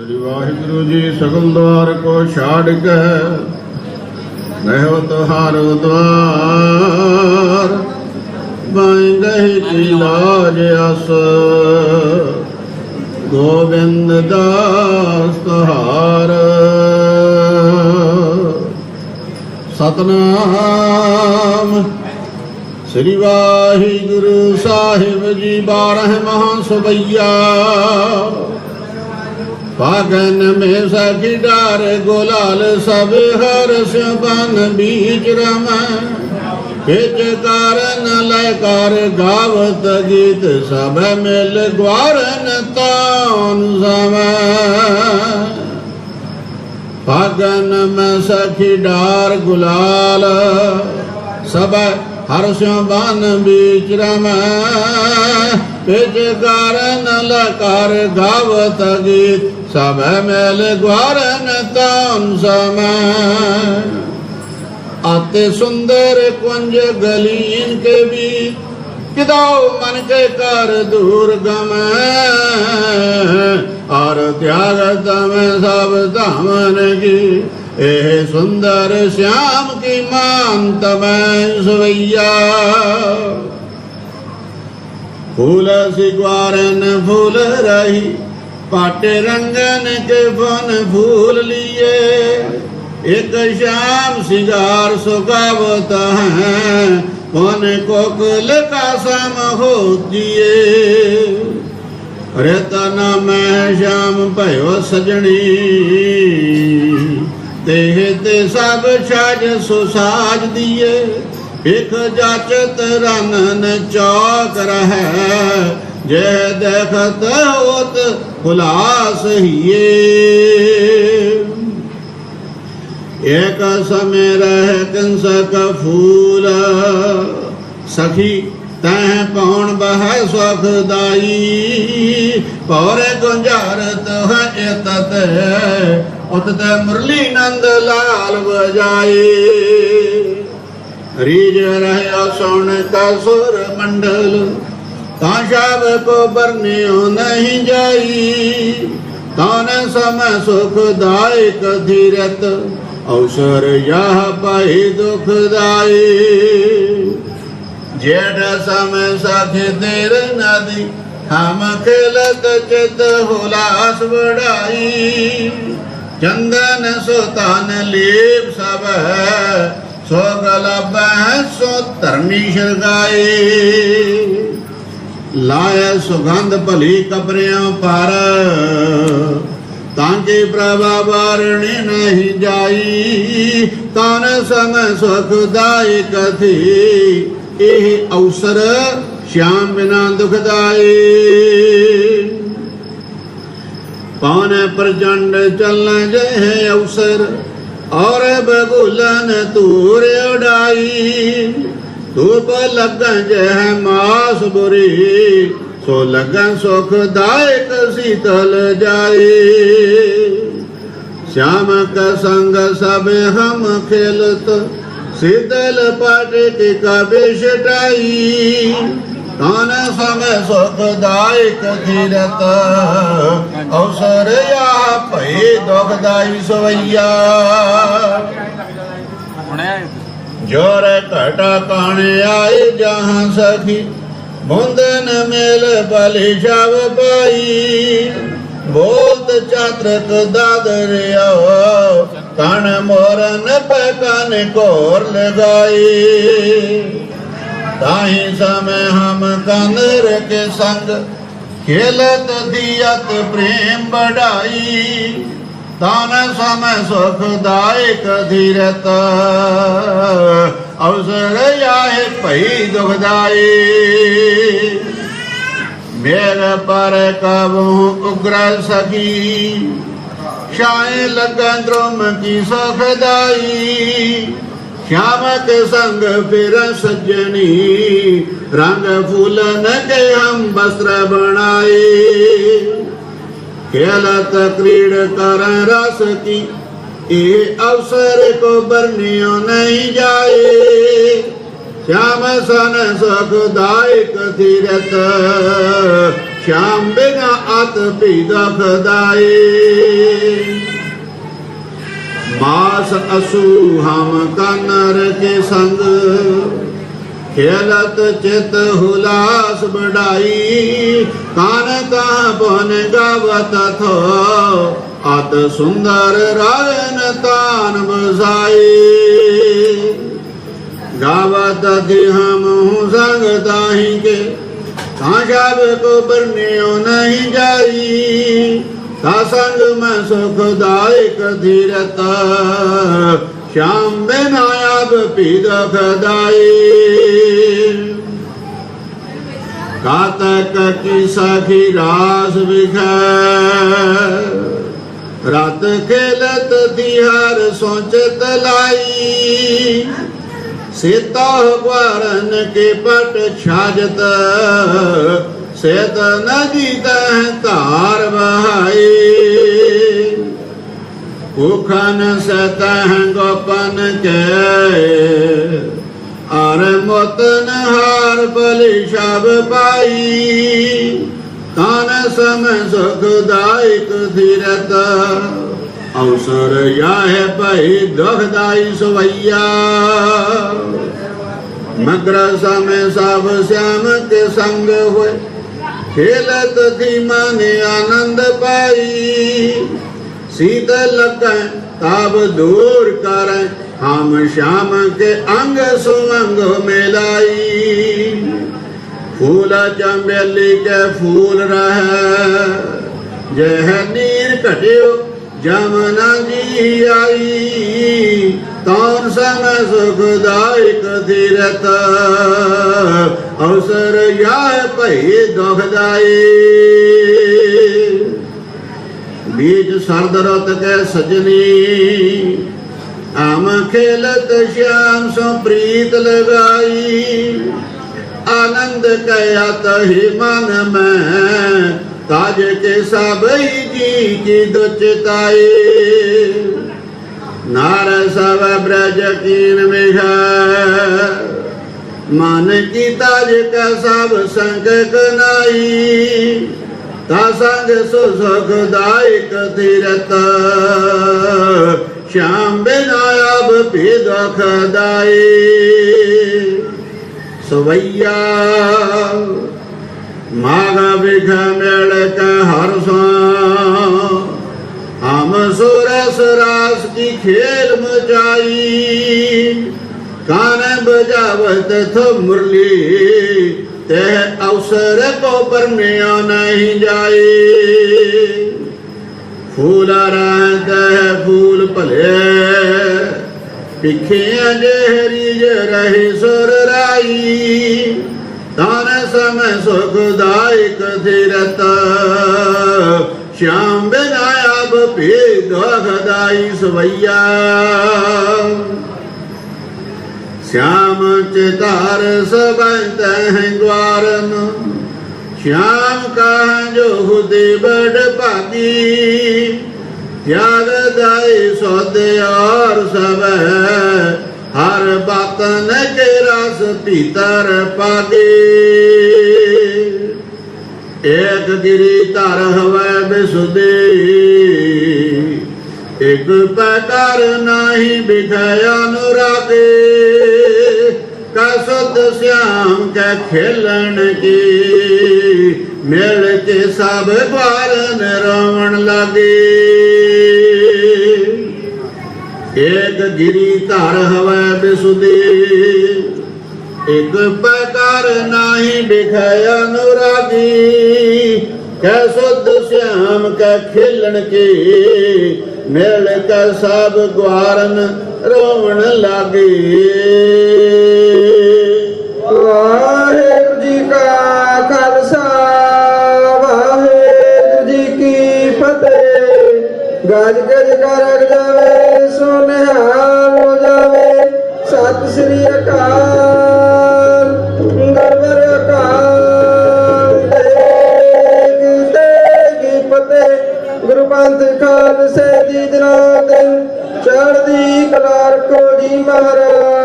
ਸ੍ਰੀ ਵਾਹਿਗੁਰੂ ਜੀ ਸਗਲ ਦਵਾਰ ਕੋ ਛਾੜ ਕੇ ਨਹਿਵ ਤੁਹਾਰ ਦਵਾਰ ਬਾਈ ਗਹਿ ਕੀ ਲਾਜ ਅਸ, ਗੋਬਿੰਦ ਦਾਸ ਤੁਹਾਰ ਸਤਨਾਮ ਸ੍ਰੀ ਵਾਹਿਗੁਰੂ ਸਾਹਿਬ ਜੀ, ਬਾਰਹ ਮਹਾ ਸੁਬਈਆ ਪਾਗਨ ਮੇ ਸਖੀ ਡਾਰ ਗੁਲਾਲ ਸਭ ਹਰ ਸਬਨ ਬੀਚ ਰਮ। ਵਿਚ ਕਾਰਨ ਲੈ ਕਰ ਗਾਵਤ ਗੀਤ ਸਭ ਮਿਲ ਗਵਾਰਨ ਤਾਨ ਸਮੈ। ਫਾਗਨ ਮੈਂ ਸਖੀ ਗੁਲਾਲ ਸਭ ਹਰ ਸਿਉ ਬਨ ਬੀਚ ਰਮੈ। ਵਿਚ ਲਕਾਰ ਗਾਵਤ ਗੀਤ ਸਭ ਮੇਲ ਗਵਾਰਨ ਤਨ ਸਮੈ ਆਤੇ ਸੁੰਦਰ ਕੁੰਜ ਗਲੀਨ ਕੇ ਵੀ ਕਿਦਾਉ ਮਨ ਕੇ ਕਰ ਦੂਰ ਗਮੈ ਔਰ ਤਿਆਗ ਤਮੈ ਸਭ ਧਾਮਨ ਕੀ ਇਹ ਸੁੰਦਰ ਸ਼ਾਮ ਕੀ ਮਾਨ ਤਮੈ ਸਵਈਆ ਫੂਲ ਸਿਗਵਾਰਨ ਫੂਲ ਰਹੀ ਪਾਟੇ ਰੰਗਨ ਕੇ ਫਨ ਫੂਲ ਲੀਏ। ਇੱਕ ਸ਼ਾਮ ਸ਼ਿੰਗਾਰ ਸੁਗਾਵਤ ਹੈ ਕੌਣ ਕੋਕਲ ਕਾ ਸਮ ਹੋ ਰਤਨ ਮੈਂ ਸ਼ਾਮ ਭਇਓ ਸਜਣੀ, ਤੇ ਤੇ ਸਭ ਛਾਜ ਸੁਸਾਜ ਦੀਏ। ਇਕ ਜਾਚਤ ਰਨਨ ਚੌਕ ਰਹਿ, ਜੇ ਦੇਖਤ ਹੋਤ ਖੁਲਾਸ ਹੀਏ। ਇੱਕ ਸਮੇ ਰਹਿ ਕੰਸ ਕ ਫੂਲ। ਸਖੀ, ਤੈ ਪਉਣ ਬਹਿ ਸੁਖ ਦਾਈ। ਪੌਰੇ ਗੁੰਝਾਰਤ ਹੈ ਇਤਤ ਉਤ ਤੇ ਮੁਰਲੀ ਨੰਦ ਲਾਲ ਵਜਾਈ ਰੀਜ ਰਹਿਆ ਸੁਣ ਕਾ ਸੁਰ ਮੰਡਲ ਤਾਂ ਸ਼ਬ ਕੋ ਬਰਨਿਓ ਨਹੀਂ ਜਾਈ ਤਾਨ ਸਮ ਸੁਖ ਦਾਇਕ ਧੀਰਤ ਅਵਸਰ ਯਹ ਪਾਈ ਦੁਖ ਦਾਈ। ਜੇੜ ਸਮ ਸਖ ਦੇਰ ਨਦੀ, ਹਮ ਖਿਲਤ ਚਿਤ ਹੁਲਾਸ ਵੜਾਈ। ਚੰਦਨ ਸੁਤਨ ਲੀਪ ਸਭ ਸੋ ਗਲਬੈ ਸੋ ਧਰਨੀ ਸ਼ਰਗਾਈ। ਲਾਇ ਸੁਗੰਧ ਭਲੀ ਕਬਰਿਆਂ ਪਰ, ਤਾਂ ਕਿ ਪ੍ਰਭਾ ਵਾਰਣੀ ਨਹੀਂ ਜਾਈ, ਤਨ ਸੰਗ ਸੁਖ ਦਾਇ ਇਹ ਅਵਸਰ ਸ਼ਾਮ ਬਿਨਾ ਦੁਖਦਾਈ ਪਵਨ ਪ੍ਰਚੰਡ ਚੱਲਣ ਜਹ ਅਵਸਰ, ਔਰ ਬਗੁਲਨ ਤੂਰ ਉਡਾਈ। ਧੂਪ ਲੱਗਣ ਜਹ ਮਾਸ ਬੁਰੀ ਸੋ ਲੱਗਣ ਸੁਖ ਦਾਇਕ ਸੀਤਲ ਜਾਈ श्याम का संग सब हम खेलत शीतल पाटिक का बेशटाई कान समय सुखदायक धीरत अवसर या भई दुखदाई सवैया ਜੋਰੇ ਘਟਾ ਕਾਣੇ ਆਏ ਜਹਾਂ ਸਖੀ, ਮੁੰਦਨ ਮੇਲ ਬਲੀ ਸ਼ਵ ਪਾਈ। ਬੋਲਤ ਚਾਤਰਤ ਦਾਦਰਿਆਓ ਕਣ ਮੋਰਨ ਪਕਨ ਕੋਰ ਲਗਾਈ ਤਾਹੀ ਸਮੇ ਹਮ ਕੰਦਰ ਕੇ ਸੰਗ, ਖੇਲਤ ਦੀਅਤ ਪ੍ਰੇਮ ਬੜਾਈ ਤਾਨ ਸਮੈ ਸੁਖ ਦਾਇਕ ਧੀਰਤ ਅਵਸਰ ਆਏ ਭਈ ਦੁਖਦਾਈ ਮੇਰ ਪਰ ਕਬੂ ਉਗਰ ਸਕੀ ਸ਼ਾਇ ਲਗਨ ਦ੍ਰਮ ਕੀ ਸੁਖਦਾਈ ਸ਼ਾਮਕ ਸੰਗ ਫਿਰ ਸਜਣੀ ਰੰਗ ਫੂਲਨ ਕੇ ਹਮ ਬਸਤਰ ਬਣਾਏ खेलत क्रीड कर रस की ये अवसर को बरनियो नहीं जाए श्याम सन सुखदायक तीरथ श्याम बिना अत भी दुखदाए मास असू हम कनर के संग ਖੇਲਤ ਚਿਤ ਹੁਲਾਸ ਬੜਾਈ ਕਾਨ ਕਾ ਬਨ ਗਵਤ ਥੋ, ਅਤ ਸੁੰਦਰ ਰਗਨ ਤਾਨ ਬਸਾਈ ਗਾਵਤ ਦਿਹ ਮੂੰ ਸੰਗ ਤਾਹੀ ਕੇ, ਤਾਂ ਜਾਬ ਕੋ ਬਰਨਿਓ ਨਹੀਂ ਜਾਈ, ਤਾ ਸੰਗ ਮੈਂ ਸੁਖ ਦਾਇਕ ਧੀਰਤ, ਸ਼ਾਮ ਬਿਨਾ ਸਭ ਭੇਦ ਖਦਾਈ ਕਾਤਕ ਕੀ ਸਾਖੀ ਰਾਸ ਵਿਖੈ। ਰਤ ਖੇਲਤ ਦਿਹਰ ਸੋਚਤ ਲਾਈ। ਸੇਤਾ ਵਰਨ ਕੇ ਪਟ ਛਾਜਤ। ਸੇਤ ਨਦੀ ਤਹ ਧਾਰ ਵਹਾਈ। ਉਖਨ ਸਤਹ ਗੋਪਨ ਕੇ ਅਰ ਮਤਨ ਹਾਰ ਬਲੀ ਸ਼ਬ ਪਾਈ। ਤਨ ਸਮ ਸੁਖ ਦਾਇਕ ਧੀਰਤ ਅਵਸਰ ਯਾਹ ਭਈ ਦੁਖਦਾਈ ਸਵਈਆ। ਮਗਰ ਸਮੇ ਸਭ ਸਿਆਮ ਕੇ ਸੰਗ ਹੋਏ। ਖੇਲਤ ਧੀਮਾ ਨੇ ਆਨੰਦ ਪਾਈ। ਸੀਤ ਲੱਗੈ ਤਾਪ ਦੂਰ ਕਰੈ, ਹਮ ਸ਼ਾਮ ਕੇ ਅੰਗ ਸੁਮੰਗ ਮਿਲਾਈ। ਫੂਲ ਚੰਬੇਲੀ ਕੇ ਫੂਲ ਰਹਿ, ਜਹ ਨੀਰ ਘਟਿਓ ਜਮਨਾ ਜੀ ਆਈ ਤੌਣ ਸਮ ਸੁਖਦਾਇਕ ਧੀਰਤ, ਅਵਸਰ ਯਾ ਭਈ ਦੁਖਦਾਈ ਬੀਜ ਸਰਦਰਤ ਕੈ ਸਜਨੀ ਆਮ ਖੇਲਤ ਸ਼ਾਮ ਸੋ ਪ੍ਰੀਤ ਲਗਾਈ। ਆਨੰਦ ਕਯਾ ਤਹਿ ਮਨ ਮੈਂ, ਤਾਜ ਕੇ ਸਭਈ ਜੀ ਕੀ ਦੁਚਤਾਏ ਨਾਰ ਸਭ ਬ੍ਰਜ ਕੀਨ ਵਿਹ। ਮਨ ਕੀ ਤਾਜ ਕਾ ਸਭ ਸੰਗ ਕਨਾਈ। ਤਾ ਸੰਗ ਸੁਖ ਦਾਇਕ ਤੀਰਤ ਸ਼ਾਮ ਬਿਨਾ ਅਬ ਭੀ ਦੁਖ ਦਾਈ। ਸਵਈਆ ਮਾਗ ਵਿਖ ਮਿਲ ਕੇ ਹਰ ਸੋ। ਹਮ ਸੁਰਸ ਰਾਸ ਕੀ ਖੇਲ ਮਚਾਈ। ਕਾਨ ਬਜਾਵਤ ਥੋ ਮੁਰਲੀ ਤੇ ਅਵਸਰ ਕੋ ਪਰਮਿਆ ਨਹੀਂ ਜਾਏ ਫੂਲ ਰਹਿੰਦਾ ਫੂਲ ਭਲੇ। ਪਿਖਿਆ ਜਹਰੀ ਜ ਰਹੇ ਸੁਰ ਰਾਈ। ਤਾਨ ਸਮ ਸੁਖ ਦਾਇਕ ਧਿਰਤ ਸ਼ਾਮ ਬਿਨਾ ਆਬ ਭੇਦ ਸਵਈਆ। श्याम चितार सब हैं ग्वारन श्याम का जो हुदे बड़ पागी त्याग दाई सौदे और सब हर बातन के रस पीतर पागे एक गिरी तर हवै बिसुदे एक प्रकार नाही बिखय अनुरागे ਸਿਆਮ ਕੈ ਖੇਲਣ ਕੀ? ਮਿਲ ਕੇ ਸਭ ਬਾਰਨ ਰਵਣ ਲਾਗੇ। ਏਕ ਗਿਰੀ ਧਾਰ ਹਵੈ ਬਿਸੁਦੀ। ਇਕ ਪਕਾਰ ਨਾਹੀ ਬਿਖੈ ਅਨੁਰਾਗੀ। ਕੈ ਸੁਧ ਸਿਆਮ ਕੈ ਖੇਲਣ ਕੀ? ਮਿਲ ਕੇ ਸਭ ਗਵਾਰਨ ਰੋਣ ਲਾਗੇ। ਸਤਿ ਸ੍ਰੀ ਅਕਾਲ। ਗੁਰਵਰ ਅਕਾਲ ਤੇਗ ਤੇਗ ਪਤੇ ਗੁਰੂ ਪੰਥ ਖਾਲਸੇ ਦੀ ਦਿਨਾਂ ਦਿਨ ਚੜ੍ਹਦੀ ਕਲਾ ਰੱਖੋ ਜੀ ਮਹਾਰਾਜ